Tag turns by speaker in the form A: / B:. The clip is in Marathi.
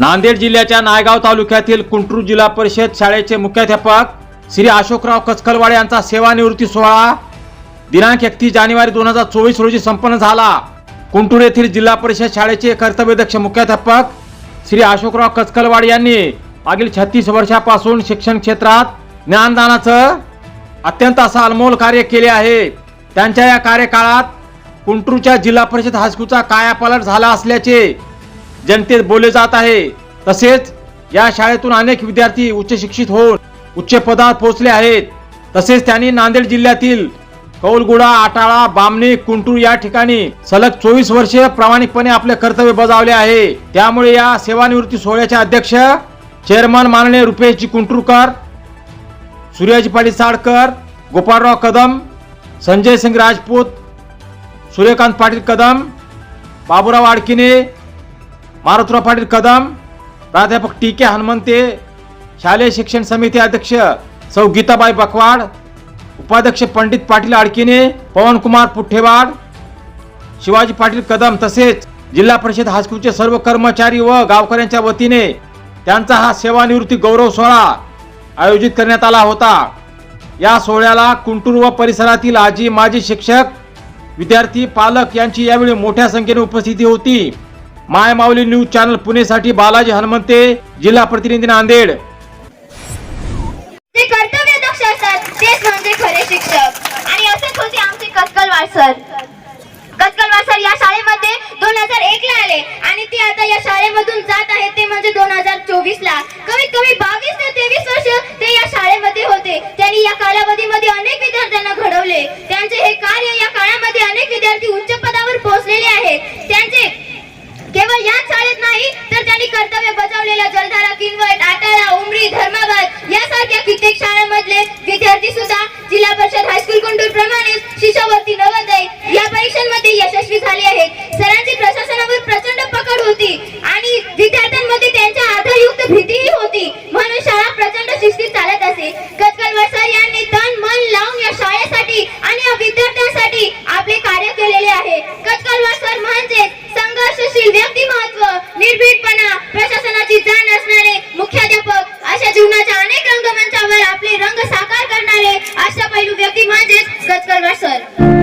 A: नांदेड जिल्ह्याच्या नायगाव तालुक्यातील कुंटूर जिल्हा परिषद शाळेचे मुख्याध्यापक श्री अशोकराव कचकलवाडे यांचा सेवानिवृत्ती सोहळा दिनांक एकतीस जानेवारी दोन हजार चोवीस रोजी संपन्न झाला. कुंटूर येथील जिल्हा परिषद शाळेचे कर्तव्यदक्ष मुख्याध्यापक श्री अशोकराव कचकलवाडे यांनी मागील छत्तीस वर्षापासून शिक्षण क्षेत्रात ज्ञानदानाचं अत्यंत असं अनमोल कार्य केले आहे. त्यांच्या या कार्यकाळात कुंटूरच्या जिल्हा परिषद हायस्कूलचा कायापालट झाला असल्याचे जनतेत बोलले जात आहे. तसेच या शाळेतून अनेक विद्यार्थी उच्च शिक्षित होऊन उच्च पदात पोहोचले आहेत. तसेच त्यांनी नांदेड जिल्ह्यातील कौलगुडा आटाळा बामणी कुंटूर या ठिकाणी सलग चोवीस वर्षे प्रामाणिकपणे आपले कर्तव्य बजावले आहे. त्यामुळे या सेवानिवृत्ती सोहळ्याचे अध्यक्ष चेअरमन माननीय रुपेशजी कुंटूरकर सूर्याजी पाटील साडकर गोपाळराव कदम संजय सिंग राजपूत सूर्यकांत पाटील कदम बाबुराव आडकिने मारुतराव पाटील कदम प्राध्यापक टी के हनुमंते शालेय शिक्षण समिती अध्यक्ष सौ गीताबाई बकवाड उपाध्यक्ष पंडित पाटील आडकिने पवनकुमार पुठ्ठेवाड शिवाजी पाटील कदम तसेच जिल्हा परिषद हायस्कूलचे सर्व कर्मचारी व गावकऱ्यांच्या वतीने त्यांचा हा सेवानिवृत्ती गौरव सोहळा आयोजित करण्यात आला होता. या सोहळ्याला कुंटूर व परिसरातील आजी माजी शिक्षक विद्यार्थी पालक यांची यावेळी मोठ्या संख्येने उपस्थिती होती. माय माऊली न्यूज चॅनल पुणे साठी बालाजी हनुमंते जिल्हा प्रतिनिधी नांदेड.
B: जे कर्तव्य दक्ष असतात तेच म्हणजे खरे शिक्षक. आणि असेच होते आमचे कचकलवार सर. कचकलवार सर या शाळेमध्ये दोन हजार एक ला आले आणि ते आता या शाळेमधून जात आहेत ते म्हणजे दोन हजार चोवीस ला कमीत कमी बावीस ते तेवीस वर्ष ते या शाळेमध्ये होते. त्यांनी या कालावधीमध्ये अनेक विद्यार्थ्यांना घडवले. त्यांचे हे कार्य या काळामध्ये अनेक विद्यार्थी उच्च पदावर केवळ याच शाळेत नाही तर त्यांनी कर्तव्य बजावलेल्या जलधारा किनवट आटाळा उमरी धर्माबाद यासारख्या कित्येक शाळांमधले विद्यार्थी सुद्धा जिल्हा परिषद हायस्कूल कुंटूर प्रमाणेच शिष्यवृत्ती नवोदय या परीक्षांमध्ये यशस्वी झाले आहेत. सरांची प्रशासनावर प्रचंड पकड होती आणि विद्यार्थ्यांमध्ये त्यांच्या आधारयुक्त भीतीही होती. म्हणून शाळा प्रचंड शिस्तीत चालत असे. कचकलवार सर यांनी तन मन लावून या शाळेसाठी आणि या विद्यार्थ्यांसाठी आपले कार्य केलेले आहे. कचकलवार सर म्हणजे संघर्षशील व्यक्तिमत्व निर्भीडपणा प्रशासनाची जाण असणारे मुख्याध्यापक अशा जीवनाच्या अनेक रंगमंचावर आपले रंग साकार करणारे अशा पैलू व्यक्ती म्हणजेच गजकरगड सर.